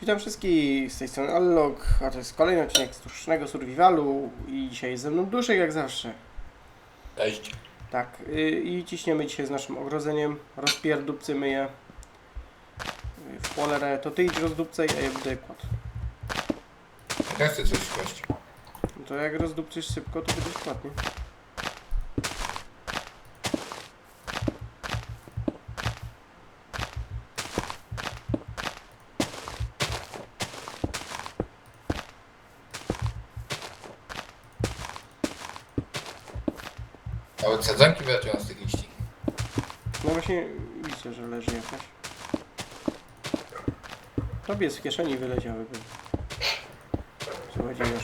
Witam wszystkich, z tej strony Allog, a to jest kolejny odcinek z Tusznego Survivalu i dzisiaj jest ze mną Duszek jak zawsze. Cześć. Tak, y, i ciśniemy dzisiaj z naszym ogrodzeniem, rozpierdupcymy je y, w cholerę. To ty idź rozdupcaj, a ja będę kładł. Ja chcę coś kłaść. No to jak rozdupcysz szybko, to będziesz kładł, nie? Nawet sadzonki wylatują z tych liści. No właśnie widzę, że leży jakaś. Tobie z kieszeni wyleciały. by. Słuchajcie, już.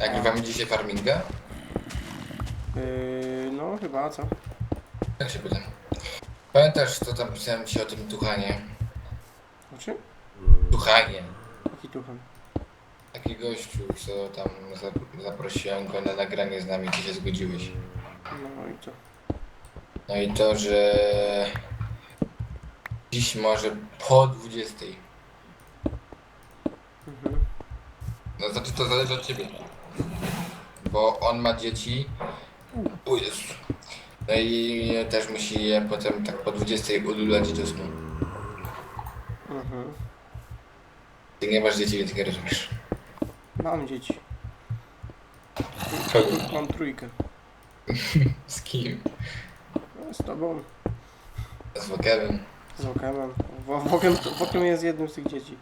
Nagrywamy dzisiaj farminga? Yy, no chyba, co? Tak się pytam. Pamiętasz, co tam pisałem ci o tym tuchanie? Znaczy? Tuchanie. Jaki tuchan? Taki gościu, co tam za- zaprosiłem go na nagranie z nami, ty się zgodziłeś. No i co? No i to, że dziś może po 20. Mhm. No znaczy to zależy od ciebie. Bo on ma dzieci. O Jezu. No i też musi je potem tak po 20 udulać do snu. Mhm. Ty nie masz dzieci, więc nie rozumiesz. Mam dzieci. Kogo? Mam trójkę. Z kim? No, z tobą, Z Wokemem. z Okemem. Wokiem, Wokiem jest jednym z tych dzieci.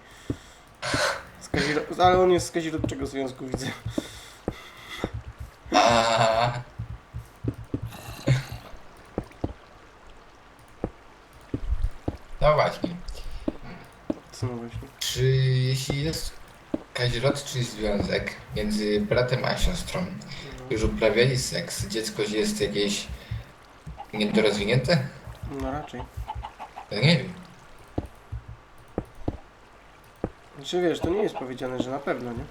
Z Kaziro... Ale on jest z kazirodczego związku, widzę. A. No właśnie. Co no właśnie? Czy jeśli jest kazirodczy związek między bratem a siostrą, już uprawiali seks, dziecko jest jakieś niedorozwinięte? No raczej. Ja nie wiem. Znaczy wiesz, to nie jest powiedziane, że na pewno, nie?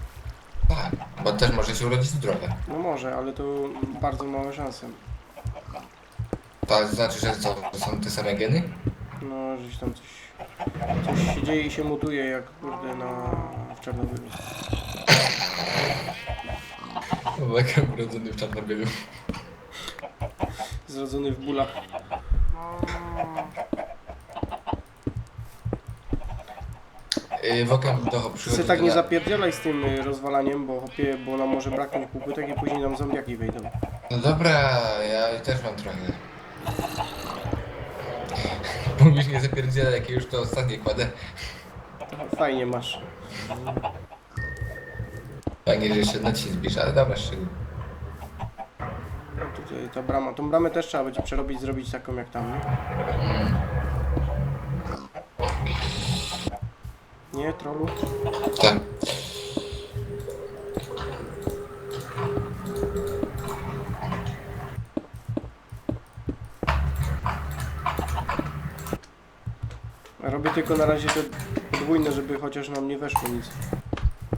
Tak, bo też może się urodzić zdrowe. No może, ale to bardzo małe szanse. To znaczy, że co, to są te same geny? No, żeś tam coś... Coś się dzieje i się mutuje, jak kurde na... w Czarnobylu. Wokem urodzony w Czarnobylu. Zrodzony w bólach. Yy, Wokem do Ty przychodzi się tak do nie na- zapierdzielaj z tym y, rozwalaniem, bo hopie, bo nam może braknąć półpytek i później nam zombiaki wejdą. No dobra, ja też mam trochę. Mówisz nie zapierdzielę, jak już to ostatnie kładę. Fajnie masz. Fajnie, że jeszcze noc się zbliża, ale dobra, szczegół. No Tutaj ta brama, tą bramę też trzeba będzie przerobić, zrobić taką jak tam, nie? Nie, trollu? Tak. Robię tylko na razie te podwójne, żeby chociaż nam nie weszło nic.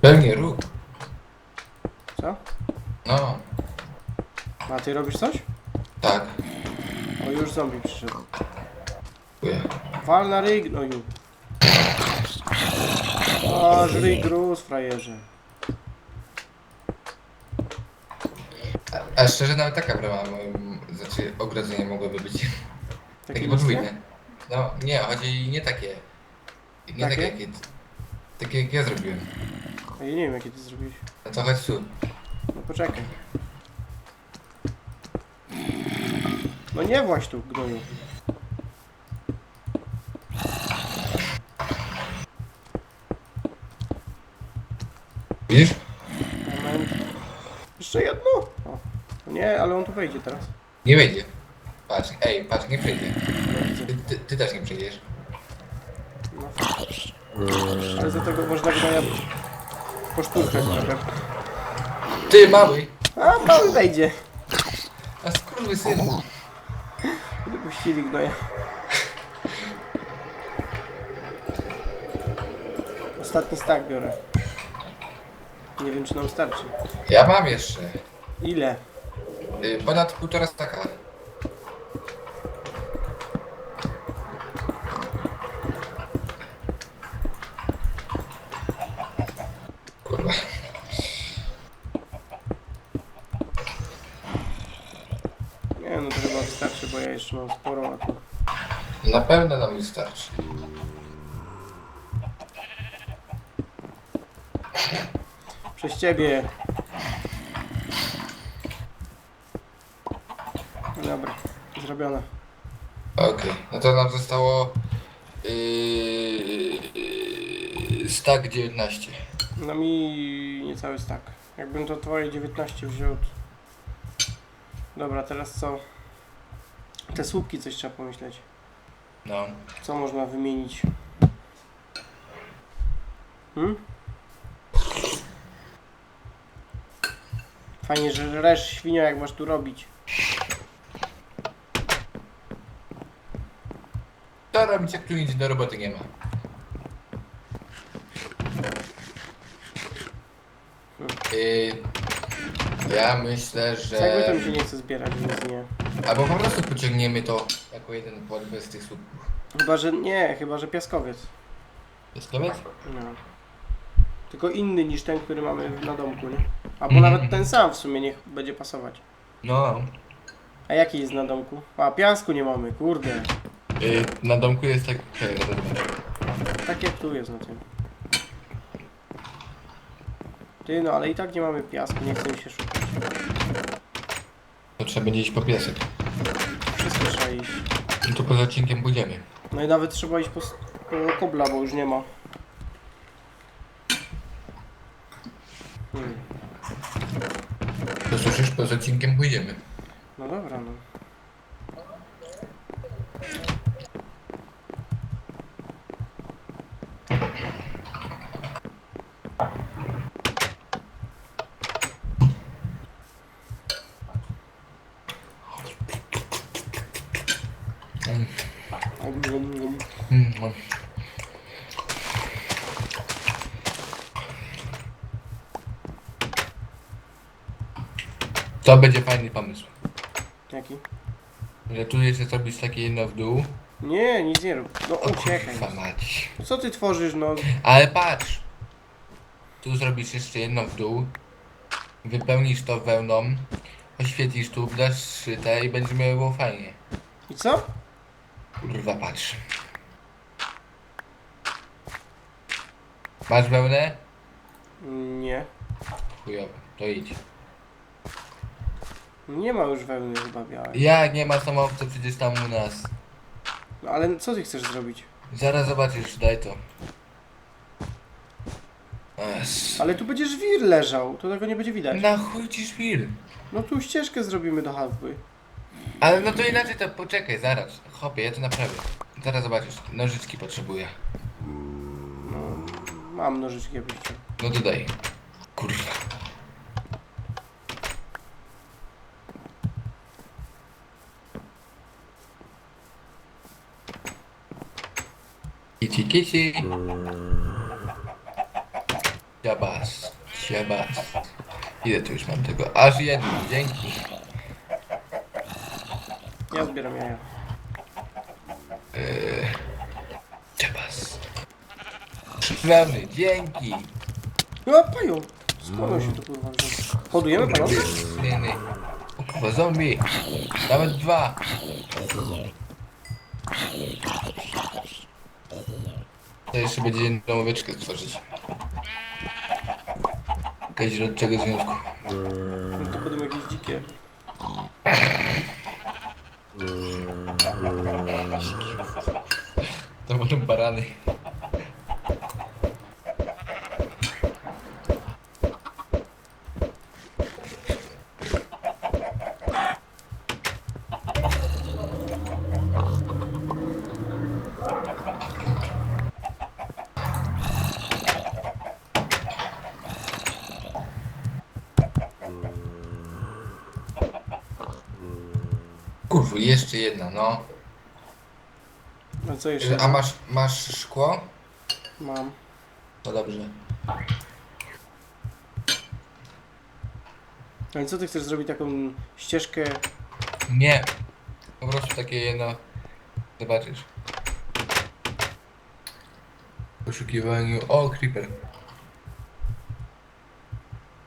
Pewnie rób. Co? No, A ty robisz coś? tak. O, już zombie przyszedł. Dziękuję. Wal na ryj, gnoju. O, żryj gruz, frajerze. A, a szczerze nawet taka brama, moim, znaczy ogrodzenie mogłoby być. Takie niskie? podwójne. No, nie, chodzi nie takie. Nie Takie? takie, jakie, takie jak ja zrobiłem. Ja nie wiem, jakie ty zrobiłeś. No to chodź tu. No poczekaj. No nie właź tu, gnoju. Widzisz? Moment. Jeszcze jedno? O. No Nie, ale on tu wejdzie teraz. Nie wejdzie. Patrz, ej, patrz, nie przejdzie. Ty, ty, też nie przejdziesz. No. Ale za tego można gnoja poszturkać trochę. Ty, mały! A, mały wejdzie. A skurwy syn. Wypuścili gnoja. Ostatni stack biorę. Nie wiem, czy nam starczy. Ja mam jeszcze. Ile? Y, ponad półtora staka. Kurwa. Nie, no to chyba wystarczy, mam sporo, a tu... Na pewno nam wystarczy. Przez ciebie. No Dobra, zrobione. Okej, no to nam zostało yy, yy, stak 19. No mi niecały stack. Jakbym to twoje 19 wziął. to- Dobra, teraz co? Te słupki coś trzeba pomyśleć. No. Co można wymienić? Hmm? Fajnie, że żresz świnia jak masz tu robić. To robić jak tu nic do roboty nie ma. Yy, ja myślę, Co jakby że... się nie chce zbierać, więc nie. Albo po prostu pociągniemy to jako jeden płot bez tych słupków. Chyba, że nie, chyba, że piaskowiec. Jest koniec? No. Tylko inny niż ten, który mamy na domku, nie? Albo Mhm. nawet ten sam w sumie niech będzie pasować. No. A jaki jest na domku? A, piasku nie mamy, kurde. Yy, na domku jest tak... Czekaj. Tak jak tu jest na tym. Ty, no ale i tak nie mamy piasku, nie chcę mi się szukać. To trzeba będzie iść po piesek. Wszystko trzeba iść. No to poza odcinkiem pójdziemy. No i nawet trzeba iść po, s- po kobla, bo już nie ma. Hmm. To słyszysz, poza odcinkiem pójdziemy. No dobra, no. Mm. Om, om, om. Mm, no. To będzie fajny pomysł. Jaki? Że tu jeszcze zrobić takie jedno w dół. Nie, nic nie rób. No O uciekaj. kurwa mać. Co ty tworzysz, no? Ale patrz! Tu zrobisz jeszcze jedno w dół. Wypełnisz to wełną. Oświetlisz tu, dasz szyte i będzie było fajnie. I co? Kurwa patrz. Masz wełnę? Nie. Chujowo, to idź. Nie ma już wełny chyba białej. Jak nie ma samowca przecież tam u nas. No ale co ty chcesz zrobić? Zaraz zobaczysz, daj to. Ale tu będzie żwir leżał, to tego nie będzie widać. Na chuj ci szwir. No tu ścieżkę zrobimy do chałupy. Ale no to inaczej to poczekaj, zaraz. Chopie, ja to naprawię. Zaraz zobaczysz, nożyczki potrzebuję. No, mam nożyczki jakbyś chciał. No dodaj. Kurwa. Kici kici. Siabas. Siabas. Ile tu już mam tego? Aż dzięki. Ja zbieram jaja. Eee, Siabas. Wełny, dzięki. No! Skąd on się tu kurwa wziął? Hodujemy? Nie, nie. O kurwa, zombie. Nawet dwa. To jeszcze będzie jedną łóweczkę stworzyć. Jakaś od czego związku. No to będą jakieś dzikie. To będą barany. Kurwa, jeszcze jedna, no. No co jeszcze? A masz, masz szkło? Mam. No dobrze. Ale co ty chcesz zrobić taką ścieżkę? Nie. Po prostu takie jedno. Zobaczysz. W poszukiwaniu. O, creeper.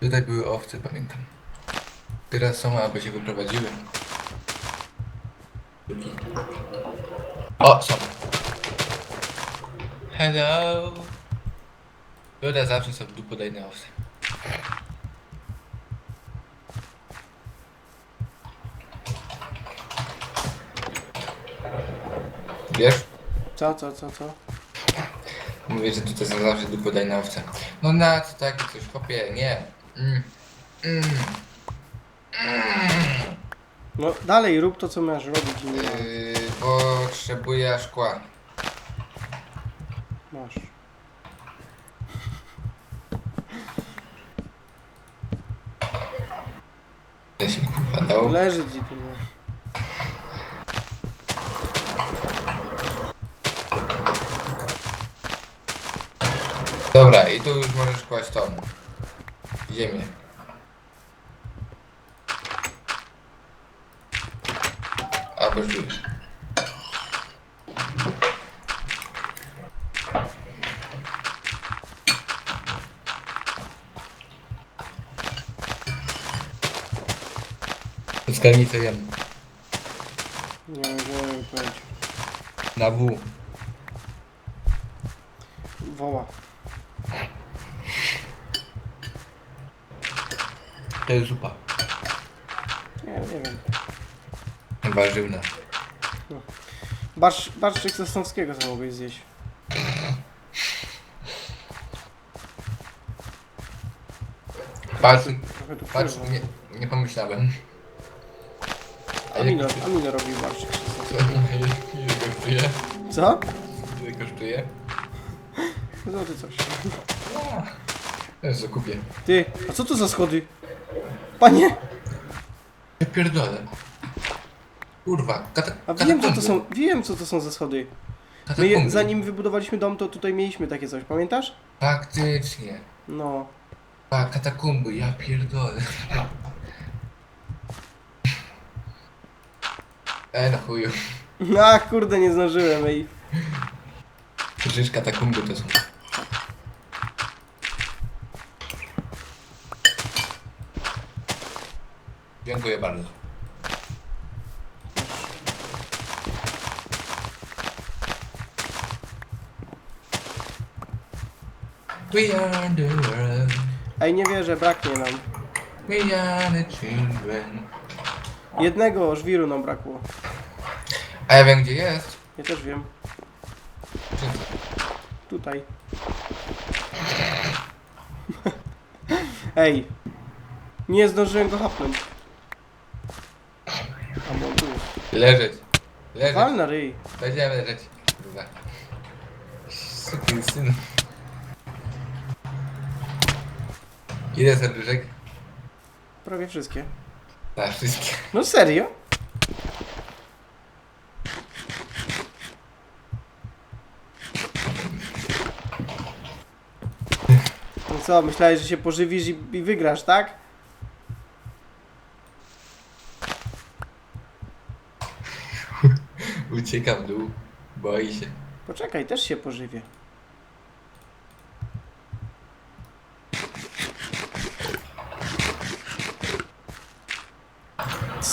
Tutaj były owce, pamiętam. Teraz są, aby się wyprowadziły. O, są. Hello. Tutaj zawsze są dupodajne owce. Wiesz? Co, co, co, co? Mówię, że tutaj są zawsze dupodajne owce. No na co takie coś, chłopie, nie. Mm. Mm. Mm. No dalej, rób to, co masz robić i nie ma. Yy, potrzebuję szkła. Masz. Ja się kurwa. Leży ci tu. no. Dobra, i tu już możesz kłaść tą ziemię. Co jem. Nie wiem, nie wiem powiedzieć. Na W. Woła. To jest zupa. Nie, nie wiem. Warzywna. Barsz, barszczyk sosnowskiego co mogłeś zjeść. Patrz, Trochę tu patrz, wpływa. nie, nie pomyślałem. Amino? Amino robił barszczyk sosnowski. Ile kosztuje? Co? Ile kosztuje? Złoty coś. Jezu, kupię. Ty, a co to za schody? Panie! Ja pierdolę. Kurwa, kata A wiem co to są, wiem co to są za schody. My je, zanim wybudowaliśmy dom, to tutaj mieliśmy takie coś, pamiętasz? Faktycznie. No. A, katakumby, ja pierdolę. E, na chuju. Ach, kurde, nie zdążyłem, ej. Przecież katakumby to są. Dziękuję bardzo. We are the world. Ej, nie wierzę, braknie nam. We are the children. Jednego żwiru nam brakło. A ja wiem gdzie jest. Ja też wiem. Czym? Tutaj. Ej. Nie zdążyłem go hapnąć. A bo on tu jest. Leżeć. Leżeć. Wal na ryj. Będziemy leżeć. Kurwa. Sukien syn. Ile serduszek? Prawie wszystkie. Na wszystkie. No serio? No co, myślałeś, że się pożywisz i, i wygrasz, tak? Ucieka w dół. Boi się. Poczekaj, też się pożywię.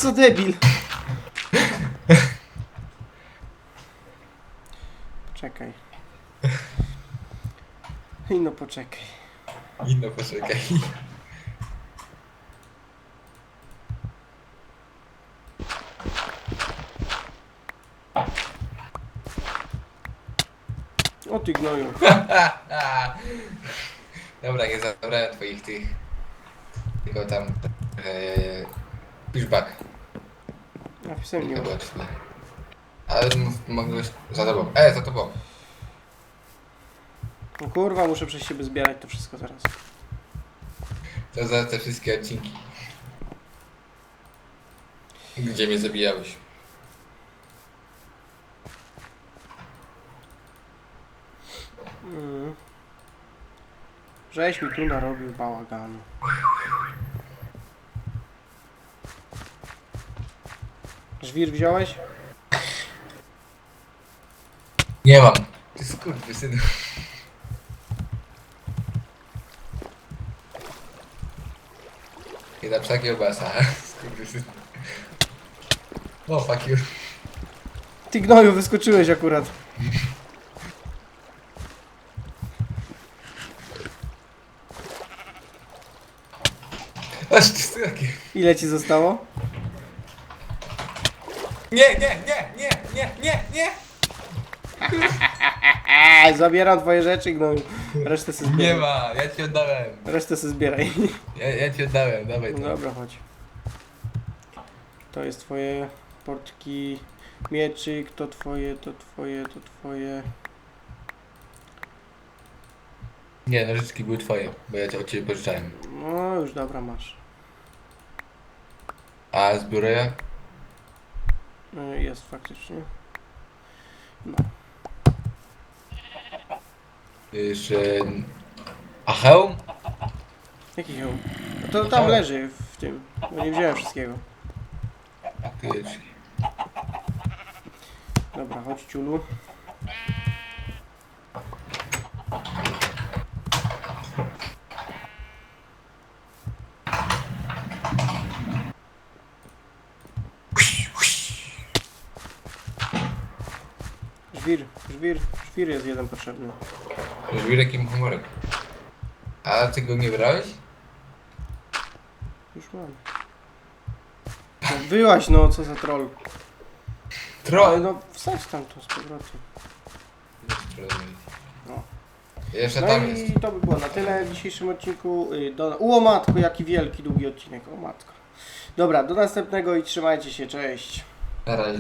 Co debil? Poczekaj. I no poczekaj. Inno poczekaj. O ty gnoju. Dobra, nie zabrałem twoich tych. Tylko tam. Eee, pushback. Napisałem nie ma. Ale m- mogłeś. Za tobą. E, za tobą. No kurwa, muszę przez siebie zbierać to wszystko zaraz. To za te wszystkie odcinki. Gdzie mnie zabijałeś? Mm. Żeś mi tu narobił bałaganu. Żwir wziąłeś? Nie mam. Ty skurwysynu. Da psa kiełbasa. Skurwysyn. No fuck you. Ty gnoju, wyskoczyłeś akurat. Aż ty takie. Ile ci zostało? Nie, nie, nie, nie, nie, nie, nie. Eee, zabieram twoje rzeczy, gnoju. Resztę sobie Nie zbieraj. ma, ja ci oddałem. Resztę sobie zbieraj. Ja, ja ci oddałem, dawaj No to. dobra, chodź. To jest twoje portki mieczyk, to twoje, to twoje, to twoje. Nie, nożyczki były twoje, bo ja cię od ciebie pożyczałem. No już dobra masz. A zbroja? Y, Jest faktycznie. No. Jeszcze... A hełm? Jaki hełm? No To tam leży w tym. Bo nie wziąłem wszystkiego. Faktycznie. Dobra, chodź ciulu. Żwir, żwir, żwir jest jeden potrzebny. Żwirek i humorek. A ty go nie brałeś? Już mam. No, wyłaź no, co za troll. Ale Troll! no, wsadź tam to z powrotem. No. Jeszcze No tam i jest. to by było na tyle w dzisiejszym odcinku. Y, Do... O matko, jaki wielki, długi odcinek, o matko. Dobra, do następnego i trzymajcie się, cześć. Na razie.